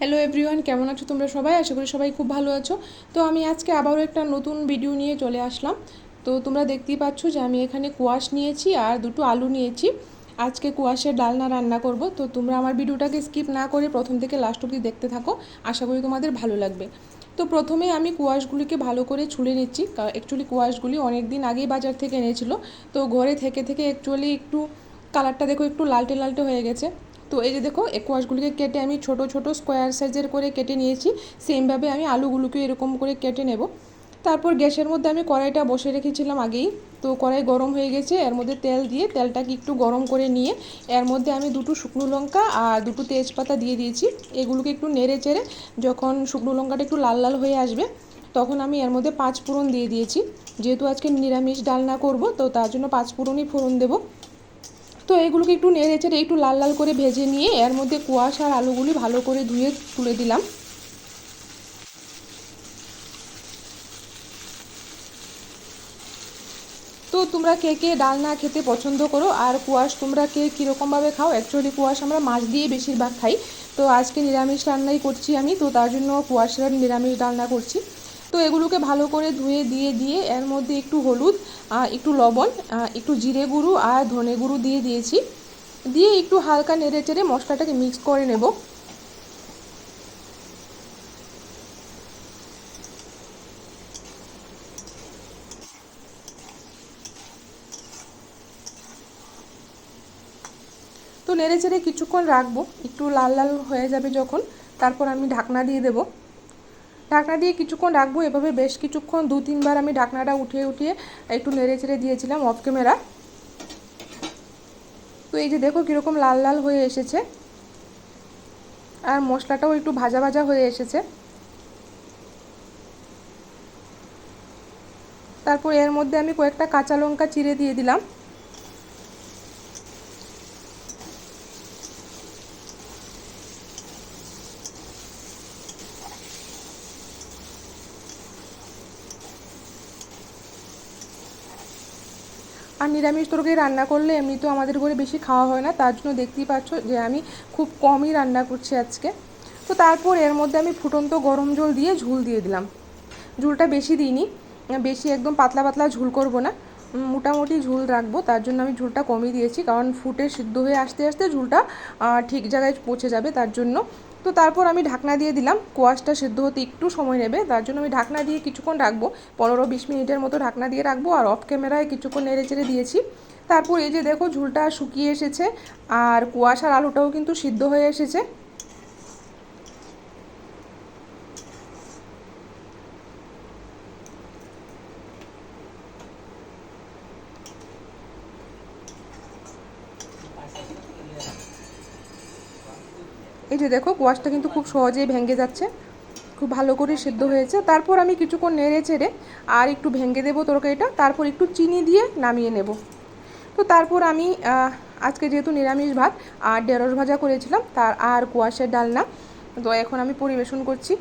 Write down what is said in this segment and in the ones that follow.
Hello everyone কেমন আছো তোমরা সবাই? আশা করি সবাই খুব ভালো আছো। তো আমি আজকে আবারও একটা নতুন ভিডিও নিয়ে চলে আসলাম। তো তোমরা দেখতেই পাচ্ছ যে আমি এখানে কোয়াশ নিয়েছি আর দুটো আলু নিয়েছি। আজকে কোয়াশের ডালনা রান্না করব। তো তোমরা আমার ভিডিওটাকে স্কিপ না করে প্রথম থেকে লাস্ট অবধি দেখতে থাকো। আশা করি তোমাদের ভালো লাগবে। তো প্রথমে আমি কোয়াশগুলিকে ভালো করে ছুলে নিচ্ছি। অ্যাকচুয়ালি কোয়াশগুলি অনেক দিন আগেই বাজার থেকে এনেছিল। তো ঘরে থেকে থেকে অ্যাকচুয়ালি একটু কালারটা দেখো একটু লালটে লালটে হয়ে গেছে। তো এই যে দেখো কোয়াশগুলিকে কেটে আমি ছোট ছোট স্কোয়ার সাইজের করে কেটে নিয়েছি। সেমভাবে আমি আলুগুলোকে এরকম করে কেটে নেব। তারপর গ্যাসের মধ্যে আমি কড়াইটা বসে রেখেছিলাম আগেই। তো কড়াই গরম হয়ে গেছে, এর মধ্যে তেল দিয়ে তেলটাকে একটু গরম করে নিয়ে, এর মধ্যে আমি দুটো শুকনো লঙ্কা আর দুটো তেজপাতা দিয়ে দিয়েছি। এগুলোকে একটু নেড়ে চেড়ে যখন শুকনো লঙ্কাটা একটু লাল লাল হয়ে আসবে, তখন আমি এর মধ্যে পাঁচ ফোড়ন দিয়ে দিয়েছি। যেহেতু আজকে নিরামিষ ডালনা করব, তো তার জন্য পাঁচ ফোড়নই ফোড়ন দেবো। তো এগুলোকে একটু নেড়ে চেড়ে একটু লাল লাল করে ভেজে নিয়ে এর মধ্যে কুয়াশ আর আলুগুলি ভালো করে ধুয়ে তুলে দিলাম। তো তোমরা কে কে ডাল না খেতে পছন্দ করো আর কুয়াশ তোমরা কে কীরকমভাবে খাও অ্যাকচুয়ালি কুয়াশ আমরা মাছ দিয়ে বেশিরভাগ খাই। তো আজকে নিরামিষ রান্নাই করছি আমি, তো তার জন্য কুয়াশার নিরামিষ রান্না করছি। তো এগুলোকে ভালো করে ধুয়ে দিয়ে দিয়ে এর মধ্যে একটু হলুদ একটু লবণ একটু জিরে গুঁড়ো আর ধনে গুঁড়ো দিয়ে দিয়েছি। দিয়ে একটু হালকা নেড়ে চেড়ে মশলাটাকে মিক্স করে নেব। তো নেড়ে চেড়ে কিছুক্ষণ রাখব, একটু লাল লাল হয়ে যাবে যখন, তারপর আমি ঢাকনা দিয়ে দেবো। ঢাকনা দিয়ে কিছুক্ষণ রাখব, এভাবে বেশ কিছুক্ষণ, দু, তিনবার আমি ঢাকনাটা উঠিয়ে উঠিয়ে একটু নেড়ে চেড়ে দিয়েছিলাম অফ ক্যামেরা তো এই যে দেখো কীরকম লাল লাল হয়ে এসেছে। আর মশলাটাও একটু ভাজা ভাজা হয়ে এসেছে। তারপর এর মধ্যে আমি কয়েকটা কাঁচা লঙ্কা চিড়ে দিয়ে দিলাম। আর নিরামিষ তরকারি রান্না করলে এমনি তো আমাদের ঘরে বেশি খাওয়া হয় না, তার জন্য দেখতেই পাচ্ছ যে আমি খুব কমই রান্না করছি আজকে। তো তারপর এর মধ্যে আমি ফুটন্ত গরম জল দিয়ে ঝুল দিয়ে দিলাম। ঝুলটা বেশি দিইনি, বেশি একদম পাতলা পাতলা ঝুল করব না। মোটামুটি ঝুল রাখব। তার জন্য আমি ঝুলটা কমিয়ে দিয়েছি, কারণ ফুটে সিদ্ধ হয়ে আসতে আসতে ঝুলটা ঠিক জায়গায় পৌঁছে যাবে তার জন্য। তো তারপর আমি ঢাকনা দিয়ে দিলাম, কোয়াশটা সেদ্ধ হতে একটু সময় নেবে, তার জন্য আমি ঢাকনা দিয়ে কিছুক্ষণ রাখব। পনেরো বিশ মিনিটের মতো ঢাকনা দিয়ে রাখব, আর অফ ক্যামেরায় কিছুক্ষণ নেড়ে চেড়ে দিয়েছি। তারপর এই যে দেখো ঝুলটা শুকিয়ে এসেছে, আর কুয়াশার আলুটাও কিন্তু সিদ্ধ হয়ে এসেছে। এই যে দেখো কোয়াশটা কিন্তু খুব সহজেই ভেঙে যাচ্ছে। খুব ভালো করে সেদ্ধ হয়েছে। তারপর আমি কিছুক্ষণ নেড়ে চেড়ে আর একটু ভেঙে দেবো তরকারিটা। তারপর একটু চিনি দিয়ে নামিয়ে নেব। তো তারপর আমি আজকে যেহেতু নিরামিষ ভাত আর ঢেঁড়স ভাজা করেছিলাম, তার আর কুয়াশের ডালনা। তো এখন আমি পরিবেশন করছি।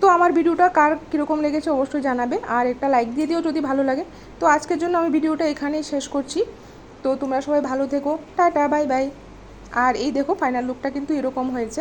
তো আমার ভিডিওটা কার কীরকম লেগেছে অবশ্যই জানাবে। আর একটা লাইক দিয়ে দিও যদি ভালো লাগে। তো আজকের জন্য আমি ভিডিওটা এখানেই শেষ করছি। তো তোমরা সবাই ভালো থেকো। টাটা বাই বাই আর এই দেখো ফাইনাল লুকটা কিন্তু এরকম হয়েছে।